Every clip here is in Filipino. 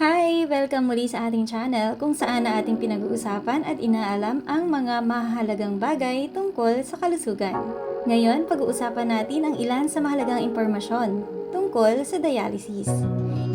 Hi! Welcome muli sa ating channel kung saan na ating pinag-uusapan at inaalam ang mga mahalagang bagay tungkol sa kalusugan. Ngayon, pag-uusapan natin ang ilan sa mahalagang impormasyon tungkol sa dialysis.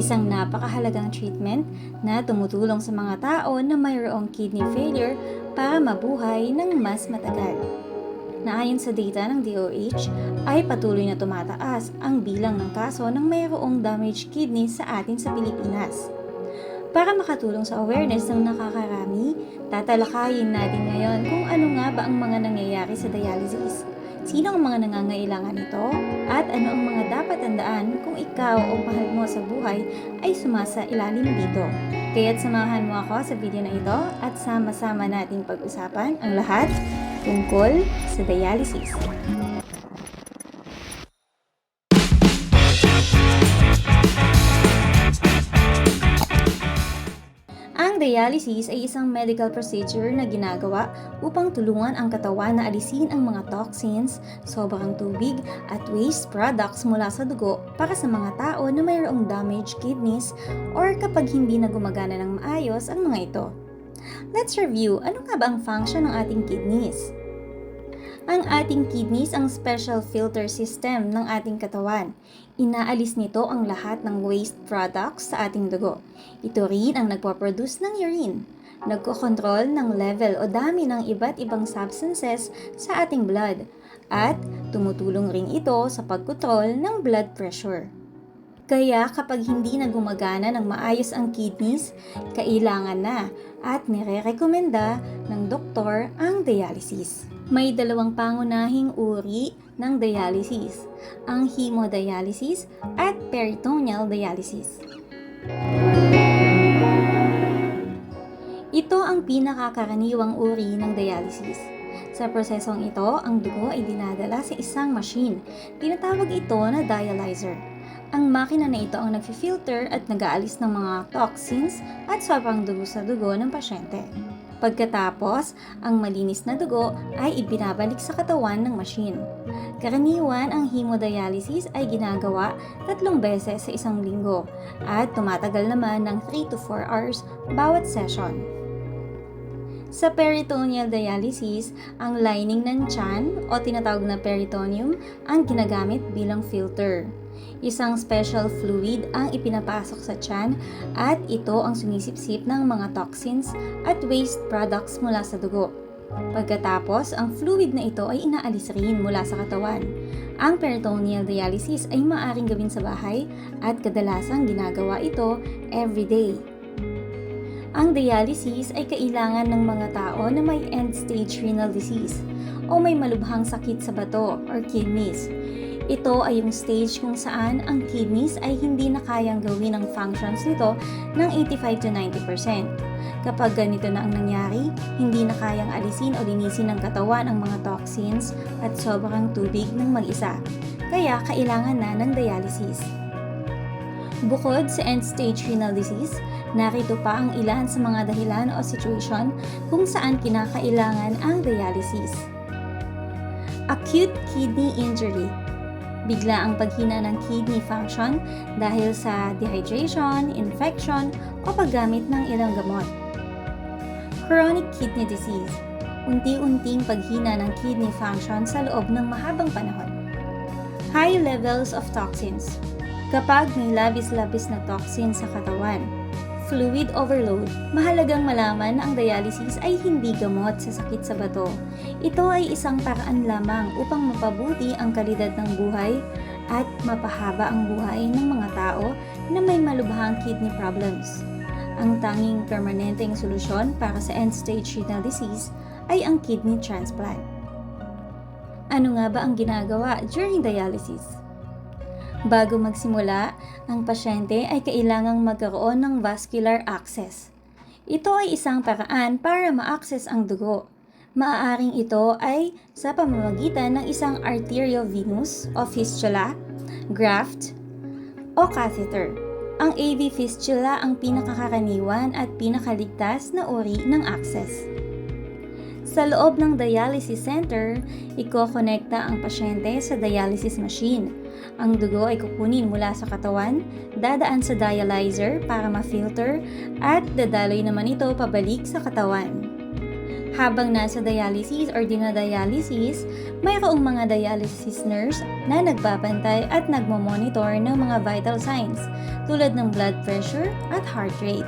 Isang napakahalagang treatment na tumutulong sa mga tao na mayroong kidney failure para mabuhay ng mas matagal. Naayon sa data ng DOH, ay patuloy na tumataas ang bilang ng kaso ng mayroong damaged kidney sa atin sa Pilipinas. Para makatulong sa awareness ng nakakarami, tatalakayin natin ngayon kung ano nga ba ang mga nangyayari sa dialysis, sino ang mga nangangailangan nito, at ano ang mga dapat tandaan kung ikaw o mahal mo sa buhay ay sumasa ilalim dito. Kaya't samahan mo ako sa video na ito at sama-sama nating pag-usapan ang lahat tungkol sa dialysis. Ang dialysis ay isang medical procedure na ginagawa upang tulungan ang katawan na alisin ang mga toxins, sobrang tubig at waste products mula sa dugo para sa mga tao na mayroong damaged kidneys or kapag hindi na gumagana ng maayos ang mga ito. Let's review ano nga ba ang function ng ating kidneys. Ang ating kidneys ang special filter system ng ating katawan. Inaalis nito ang lahat ng waste products sa ating dugo. Ito rin ang nagpo-produce ng urine. Nagkokontrol ng level o dami ng iba't ibang substances sa ating blood. At tumutulong rin ito sa pagkontrol ng blood pressure. Kaya kapag hindi na gumagana ng maayos ang kidneys, kailangan na at nire-rekomenda ng doktor ang dialysis. May dalawang pangunahing uri ng dialysis, ang hemodialysis at peritoneal dialysis. Ito ang pinakakaraniwang uri ng dialysis. Sa prosesong ito, ang dugo ay dinadala sa isang machine. Tinatawag ito na dialyzer. Ang makina na ito ang nag-filter at nag-aalis ng mga toxins at sobrang dugo sa dugo ng pasyente. Pagkatapos, ang malinis na dugo ay ibinabalik sa katawan ng machine. Karaniwan, ang hemodialysis ay ginagawa tatlong beses sa isang linggo at tumatagal naman ng 3 to 4 hours bawat session. Sa peritoneal dialysis, ang lining ng tiyan o tinatawag na peritoneum ang ginagamit bilang filter. Isang special fluid ang ipinapasok sa tiyan at ito ang sumisipsip ng mga toxins at waste products mula sa dugo. Pagkatapos, ang fluid na ito ay inaalis rin mula sa katawan. Ang peritoneal dialysis ay maaaring gawin sa bahay at kadalasang ginagawa ito everyday. Ang dialysis ay kailangan ng mga tao na may end-stage renal disease o may malubhang sakit sa bato or kidneys. Ito ay yung stage kung saan ang kidneys ay hindi na kayang gawin ang functions nito ng 85 to 90%. Kapag ganito na ang nangyari, hindi na kayang alisin o linisin ng katawan ang mga toxins at sobrang tubig ng mag-isa. Kaya kailangan na ng dialysis. Bukod sa end-stage renal disease, narito pa ang ilan sa mga dahilan o situation kung saan kinakailangan ang dialysis. Acute kidney injury Bigla ang paghina ng kidney function dahil sa dehydration, infection, o paggamit ng ilang gamot. Chronic kidney disease Unti-unting paghina ng kidney function sa loob ng mahabang panahon. High levels of toxins Kapag may labis-labis na toxin sa katawan, fluid overload, mahalagang malaman na ang dialysis ay hindi gamot sa sakit sa bato. Ito ay isang paraan lamang upang mapabuti ang kalidad ng buhay at mapahaba ang buhay ng mga tao na may malubhang kidney problems. Ang tanging permanenteng solusyon para sa end-stage renal disease ay ang kidney transplant. Ano nga ba ang ginagawa during dialysis? Bago magsimula, ang pasyente ay kailangang magkaroon ng vascular access. Ito ay isang paraan para ma-access ang dugo. Maaaring ito ay sa pamamagitan ng isang arteriovenous o fistula, graft, o catheter. Ang AV fistula ang pinakakaraniwan at pinakaligtas na uri ng access. Sa Sa loob ng dialysis center, ikokonekta ang pasyente sa dialysis machine. Ang dugo ay kukunin mula sa katawan, dadaan sa dialyzer para ma-filter at dadaloy naman ito pabalik sa katawan. Habang nasa dialysis or dinadialysis, mayroong mga dialysis nurse na nagbabantay at nagmomonitor ng mga vital signs tulad ng blood pressure at heart rate.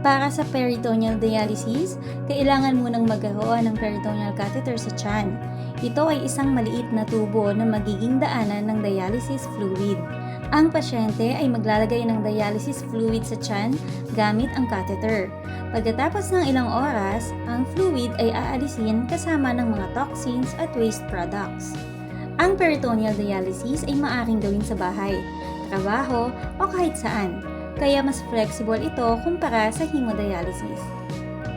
Para sa peritoneal dialysis, kailangan munang magkaroon ng peritoneal catheter sa tiyan. Ito ay isang maliit na tubo na magiging daanan ng dialysis fluid. Ang pasyente ay maglalagay ng dialysis fluid sa tiyan gamit ang catheter. Pagkatapos ng ilang oras, ang fluid ay aalisin kasama ng mga toxins at waste products. Ang peritoneal dialysis ay maaring gawin sa bahay, trabaho o kahit saan, kaya mas flexible ito kumpara sa hemodialysis.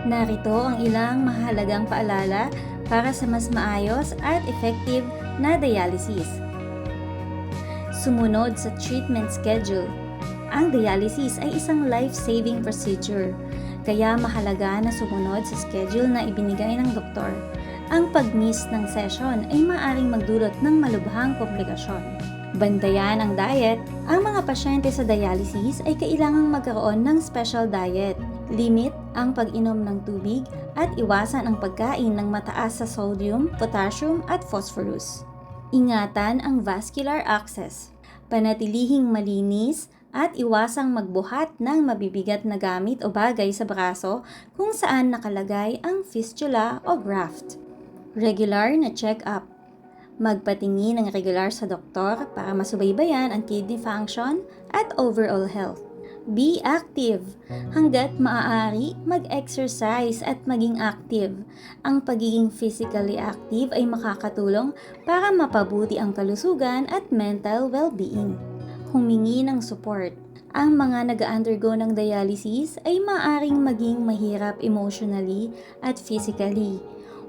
Narito ang ilang mahalagang paalala para sa mas maayos at effective na dialysis. Sumunod sa treatment schedule. Ang dialysis ay isang life-saving procedure, kaya mahalaga na sumunod sa schedule na ibinigay ng doktor. Ang pag-miss ng session ay maaring magdulot ng malubhang komplikasyon. Bantayan ang diet. Ang mga pasyente sa dialysis ay kailangang magkaroon ng special diet. Limit ang pag-inom ng tubig at iwasan ang pagkain ng mataas sa sodium, potassium at phosphorus. Ingatan ang vascular access. Panatilihing malinis at iwasang magbuhat ng mabibigat na gamit o bagay sa braso kung saan nakalagay ang fistula o graft. Regular na check-up. Magpatingin ng regular sa doktor para masubaybayan ang kidney function at overall health. Be active. Hanggat maaari, mag-exercise at maging active. Ang pagiging physically active ay makakatulong para mapabuti ang kalusugan at mental well-being. Humingi ng support. Ang mga nag-undergo ng dialysis ay maaring maging mahirap emotionally at physically.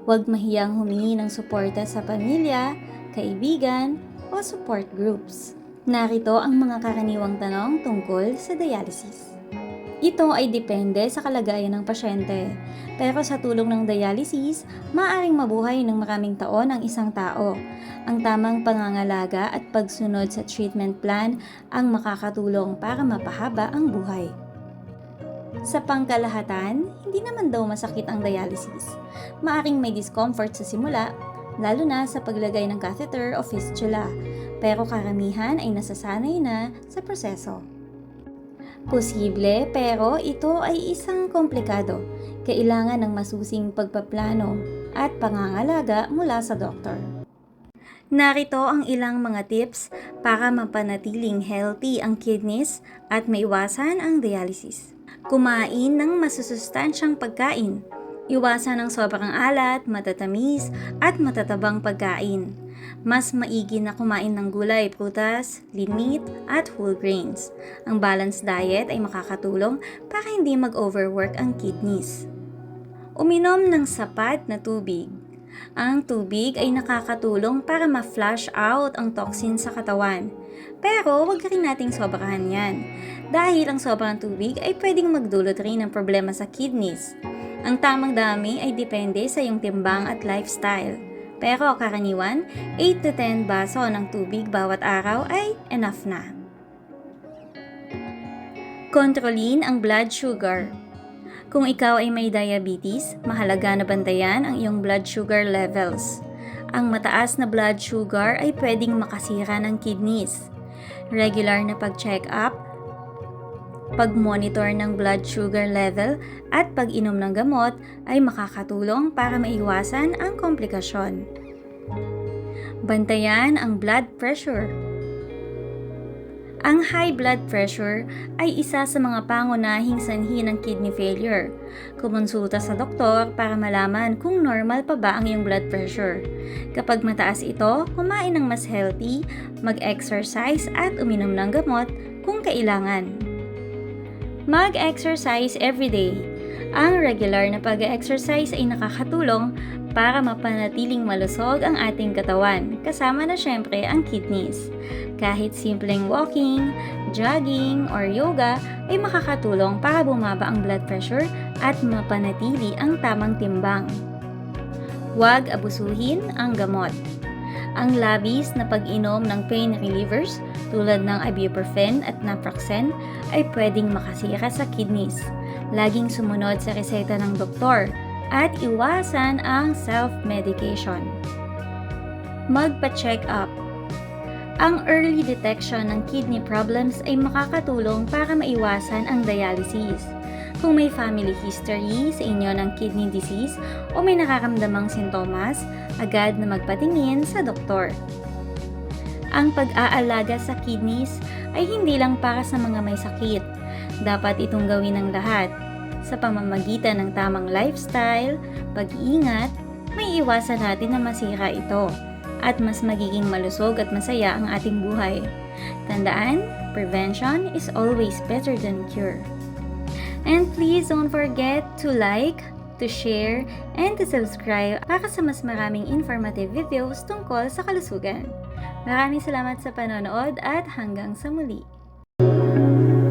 Huwag mahiyang humingi ng suporta sa pamilya, kaibigan, o support groups. Narito ang mga karaniwang tanong tungkol sa dialysis. Ito ay depende sa kalagayan ng pasyente, pero sa tulong ng dialysis, maaaring mabuhay ng maraming taon ang isang tao. Ang tamang pangangalaga at pagsunod sa treatment plan ang makakatulong para mapahaba ang buhay. Sa pangkalahatan, hindi naman daw masakit ang dialysis. Maaring may discomfort sa simula, lalo na sa paglagay ng catheter o fistula, pero karamihan ay nasasanay na sa proseso. Posible pero ito ay isang komplikado. Kailangan ng masusing pagpaplano at pangangalaga mula sa doktor. Narito ang ilang mga tips para mapanatiling healthy ang kidneys at maiwasan ang dialysis. Kumain ng masusustansyang pagkain. Iwasan ang sobrang alat, matatamis, at matatabang pagkain. Mas maigi na kumain ng gulay, prutas, lean meat, at whole grains. Ang balanced diet ay makakatulong para hindi mag-overwork ang kidneys. Uminom ng sapat na tubig. Ang tubig ay nakakatulong para ma-flush out ang toxin sa katawan. Pero huwag rin nating sobrahan yan. Dahil ang sobrang tubig ay pwedeng magdulot rin ng problema sa kidneys. Ang tamang dami ay depende sa iyong timbang at lifestyle. Pero karaniwan, 8 to 10 baso ng tubig bawat araw ay enough na. Kontrolin ang blood sugar. Kung ikaw ay may diabetes, mahalaga na bantayan ang iyong blood sugar levels. Ang mataas na blood sugar ay pwedeng makasira ng kidneys. Regular na pag-check up pag-monitor ng blood sugar level at pag-inom ng gamot ay makakatulong para maiwasan ang komplikasyon. Bantayan ang blood pressure. Ang high blood pressure ay isa sa mga pangunahing sanhi ng kidney failure. Kumonsulta sa doktor para malaman kung normal pa ba ang iyong blood pressure. Kapag mataas ito, kumain ng mas healthy, mag-exercise at uminom ng gamot kung kailangan. Mag-exercise every day. Ang regular na pag-exercise ay nakakatulong para mapanatiling malusog ang ating katawan, kasama na syempre ang kidneys. Kahit simpleng walking, jogging, or yoga ay makakatulong para bumaba ang blood pressure at mapanatili ang tamang timbang. Huwag abusuhin ang gamot. Ang labis na pag-inom ng pain relievers tulad ng ibuprofen at naproxen ay pwedeng makasira sa kidneys. Laging sumunod sa reseta ng doktor at iwasan ang self-medication. Magpa-check up. Ang early detection ng kidney problems ay makakatulong para maiwasan ang dialysis. Kung may family history sa inyo ng kidney disease o may nakakamdamang sintomas, agad na magpatingin sa doktor. Ang pag-aalaga sa kidneys ay hindi lang para sa mga may sakit. Dapat itong gawin ng lahat. Sa pamamagitan ng tamang lifestyle, pag-iingat, may iwasan natin na masira ito at mas magiging malusog at masaya ang ating buhay. Tandaan, prevention is always better than cure. And please don't forget to like, to share, and to subscribe para sa mas maraming informative videos tungkol sa kalusugan. Maraming salamat sa panonood at hanggang sa muli.